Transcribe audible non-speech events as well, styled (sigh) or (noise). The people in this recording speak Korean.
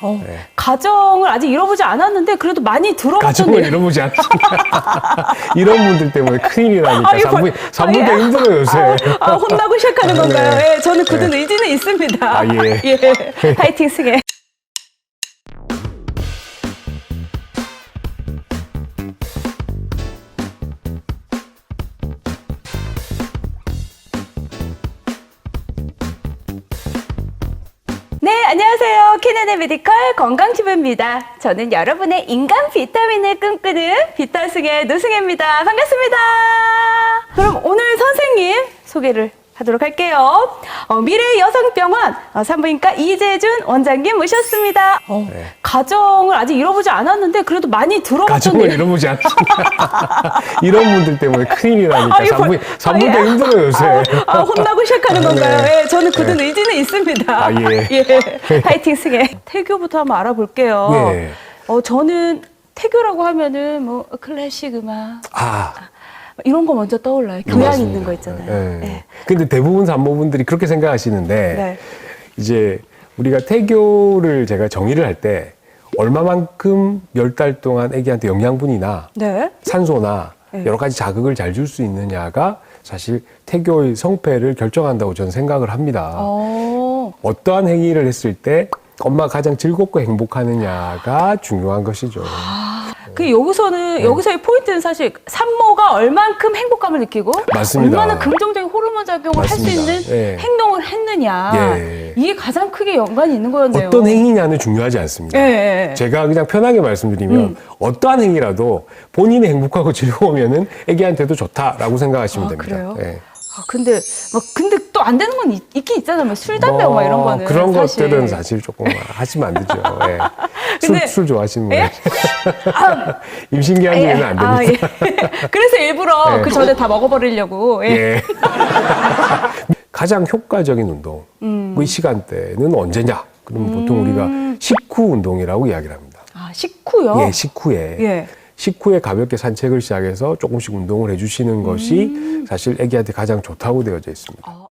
어, 네. 가정을 아직 이뤄보지 않았는데 그래도 많이 가정을 들어봤던데. 잃어보지 않습니다. (laughs) 이런 분들 때문에 큰일이 나니까 아, 이거 산부, 벌- 산부가 아, 예. 힘들어요, 요새. 아, 아, 혼나고 시작하는 (laughs) 건가요? 네. 예, 저는 굳은 의지는 있습니다. 아, 예. (laughs) 예. 파이팅 승혜. 네, 안녕하세요. 캐나다 메디컬 건강주부입니다. 저는 여러분의 인간 비타민을 꿈꾸는 비타승의 노승혜입니다. 반갑습니다. 그럼 오늘 선생님 소개를 하도록 할게요. 어, 미래 여성병원 어, 산부인과 이재준 원장님 모셨습니다. 어, 네. 가정을 아직 이뤄보지 않았는데 그래도 많이 가정을 들어봤던데. 잃어보지 않습니다. (laughs) 이런 분들 때문에 큰일이 나니까 아, 이거 산부, 벌- 산부가 아, 예. 힘들어요, 요새. 아, 아, 혼나고 시작하는 건가요? 네. 예, 저는 굳은 의지는 있습니다. 아, 예. (laughs) 예. 파이팅 승혜. 태교부터 한번 알아볼게요. 예. 어, 저는 태교라고 하면은 뭐 클래식 음악 아, 이런 거 먼저 떠올라요. 교양 맞습니다. 있는 거 있잖아요. 예. 예. 근데 대부분 산모분들이 그렇게 생각하시는데 네. 이제 우리가 태교를 제가 정의를 할 때 얼마만큼 열 달 동안 아기한테 영양분이나 네. 산소나 네. 여러 가지 자극을 잘 줄 수 있느냐가 사실 태교의 성패를 결정한다고 저는 생각을 합니다. 어. 어떠한 행위를 했을 때 엄마가 가장 즐겁고 행복하느냐가 중요한 것이죠. 그 여기서는 여기서의 포인트는 사실 산모가 얼만큼 행복감을 느끼고 맞습니다. 얼마나 긍정적인 호르몬 작용을 할 수 맞습니다. 있는 예. 행동을 했느냐 예. 이게 가장 크게 연관이 있는 거였네요. 어떤 행위냐는 중요하지 않습니다. 예, 예, 예. 제가 그냥 편하게 말씀드리면 음. 어떠한 행위라도 본인이 행복하고 즐거우면은 애기한테도 좋다라고 생각하시면 아, 됩니다. 그래요? 예. 아, 근데 뭐 근데 또 안 되는 건 있, 있긴 있잖아요. 뭐 술, 담배 뭐 이런 거는 그런 사실. 것들은 사실 조금 하시면 안 되죠. (laughs) 예. 근데- 술, 술 좋아하시는 분. 예? 임신 기간 중에는 안 아, 됩니다. 예. (laughs) 그래서 일부러 예. 그 전에 다 먹어버리려고. 예. 예. (laughs) 가장 효과적인 운동, 음. 그 시간대는 언제냐? 그럼 보통 우리가 식후 운동이라고 이야기를 합니다. 아, 식후요? 예, 식후에. 예. 식후에 가볍게 산책을 시작해서 조금씩 운동을 해주시는 것이 음. 사실 아기한테 가장 좋다고 되어져 있습니다. 어,